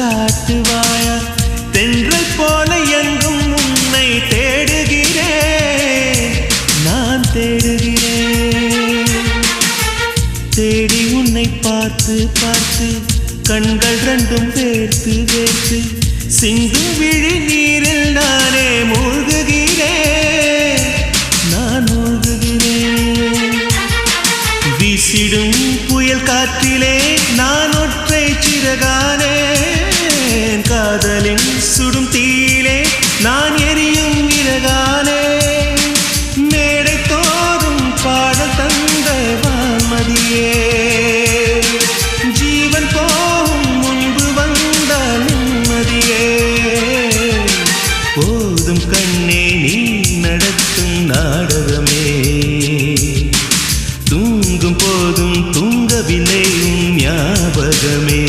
காட்டுவாயா? தென்றை போல எங்கும் உன்னை தேடுகிறேன். நான் தேடுகிறேன். தேடி உன்னை பார்த்து பார்த்து கண்கள் ரெண்டும் வேர்த்து வேர்த்து சிந்து விழி நீரில் நானே மூழ்குகிறேன். நான் மூழ்குகிறேன். வீசிடும் புயல் காற்றிலே நான் ஒற்றை சிறகா சுடும் தீயிலே நான் எரியும் இழகானே மேடை தோறும் பாடல் தந்த வான்மதியே ஜீவன் போகும் முன்பு வந்த நிம்மதியே போதும் கண்ணே நீ நடத்தும் நாடகமே தூங்கும் போதும் தூங்கவில்லையும் ஞாபகமே